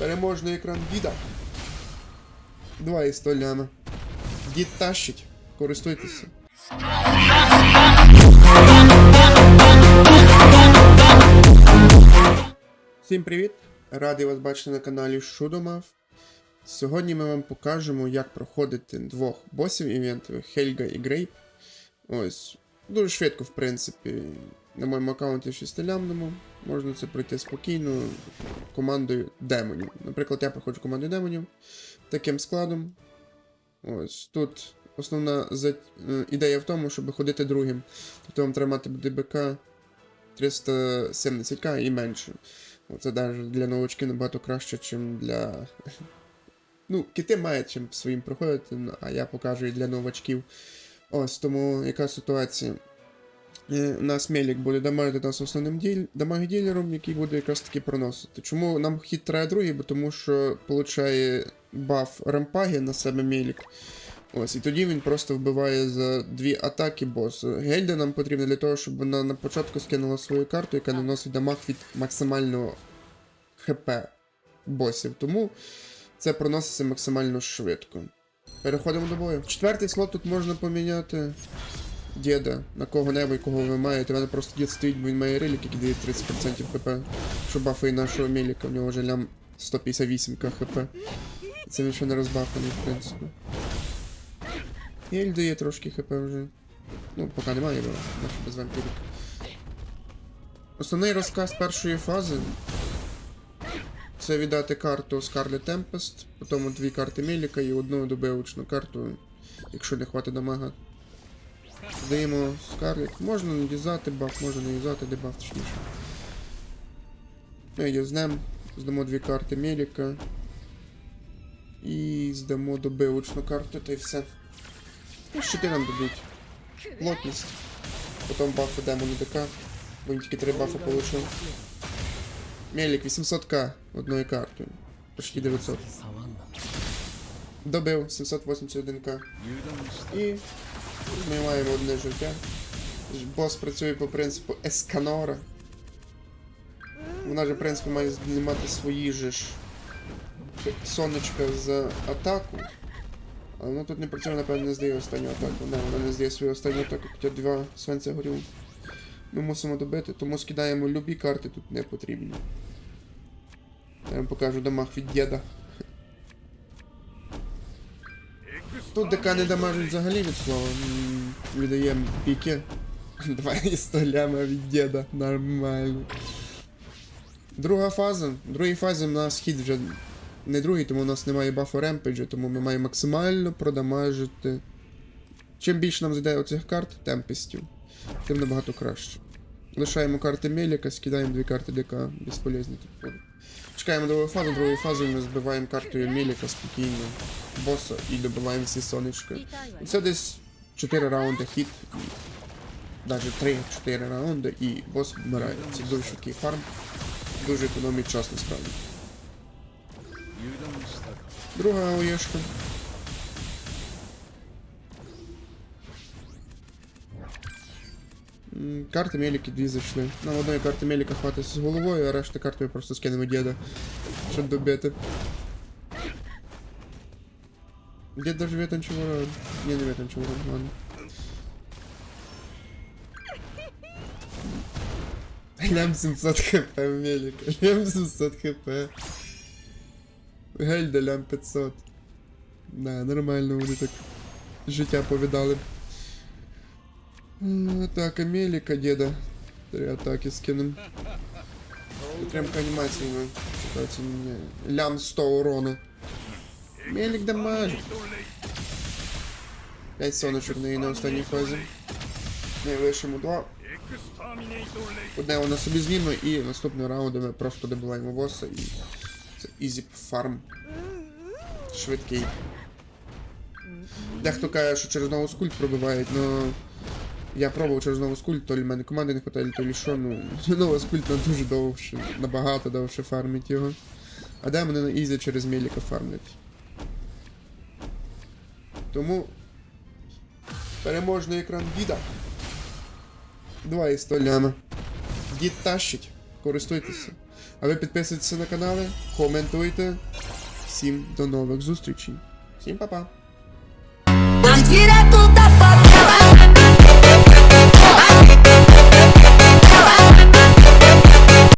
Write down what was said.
Переможний екран діда. Два і. Дід тащить. Користуйтеся. Всім привіт! Радий вас бачити на каналі Шудомав. Сьогодні ми вам покажемо, як проходити двох босів івентових Хельга і Грейп. Ось, дуже швидко, в принципі. На моєму аккаунті шестилямному. Можна це пройти спокійно командою демонів. Наприклад, я проходжу командою демонів таким складом. Ось тут основна за... е, ідея в тому, щоб ходити другим. Тобто вам треба мати ДБК 370к і менше. Це навіть для новачків набагато краще, ніж для. Ну, кити мають чим своїм проходити, а я покажу і для новачків. Ось тому яка ситуація? Е, У нас Мелік буде дамажити нас основним діль... дамаг-ділером, який буде якраз таки проносити. Чому нам хід треба другий? Бо тому що получає баф рампаги на себе Мелік. Ось, і тоді він просто вбиває за дві атаки босу. Гельда нам потрібна для того, щоб вона на початку скинула свою карту, яка наносить дамаг від максимального ХП босів. Тому це проноситься максимально швидко. Переходимо до бою. Четвертий слот тут можна поміняти діда на кого-небудь, кого ви маєте. Мене просто дід стоїть, бо він має релік, який дає 30% хп. Що бафає нашого Меліка, у нього вже лям 158 хп. Це він ще не розбафаний, в принципі. Єль дає трошки хп вже. Ну, поки немає, бо нахер без вампірів. Основний розказ першої фази це віддати карту Scarlet Tempest, потім дві карти Меліка і одну добивочну карту, якщо не хватить дамага. Даємо Scarlet. Можна не баф, можна не юзати дебаф, точніше. Ну, юзнем, здамо дві карти Меліка. І здамо добивочну карту, та й все. Ну, щити нам дадуть. Плотність. Потім бафи демону ДК. Бо він тільки три бафи получив. Мелік 800к одною картою. Почти 900. Добив 781к. І ми маємо одне життя. Бос працює по принципу Есканора. Вона ж, в принципі, має знімати свої ж сонечка за атаку. Але воно тут не працює, напевно, не здає останню атаку. Не, вона не здає свою останню атаку, хоча два свинця горів. Ми мусимо добити, тому скидаємо любі карти тут не потрібні. Я вам покажу дамаг від діда. Тут ДК не дамажить взагалі від слова. Віддаємо піки. Давай столями від діда. Нормально. Друга фаза. В другій фазі в нас хід вже не другий, тому у нас немає бафу ремпеджу, тому ми маємо максимально продамажити. Чим більше нам зайде оцих карт, темпестів, тим набагато краще. Лишаємо карти Меліка, скидаємо дві карти ДК, безполезні тут. Чекаємо другу фазу, другою фазою ми збиваємо картою Меліка спокійно боса і добиваємо всі сонечка. І це десь 4 раунди хід, навіть 3-4 раунди, і бос вмирає. Це дуже швидкий фарм, дуже економить час насправді. Друга оєшка. Карти Меліки дві зайшли. Нам одної карти Меліка хватить з головою, а решта карти ми просто скинемо діда, щоб добити. Дід даже витанчив урон. Ні, не витанчив урон, ладно. Лям 700 хп Меліка. Лям 700 хп. Гельда лям 500. Да, нормально вони так життя повідали. Атака Меліка, деда. Три атаки скинем. Підтримка анімації на ситуації не міняє. Лям 100 урона. Мелік дамажить. 5 соночок на на останній фазі. Найвищому 2. Одне вона собі зніме і наступного раунду ми просто добиваємо боса і це ізі фарм. Швидкий. Дехто каже, що через нову скульт пробивають, но я пробував через нову скульт, то в мене команди не хватає, то лі що, ну нова скульт на дуже довше, набагато довше фармить його. А де мене на ізі через Меліка фармлять. Тому переможний екран діда. Два і сто ляма. Дід тащить, користуйтеся. А ви підписуйтесь на канали, коментуйте. Всім до нових зустрічей. Всім па-па!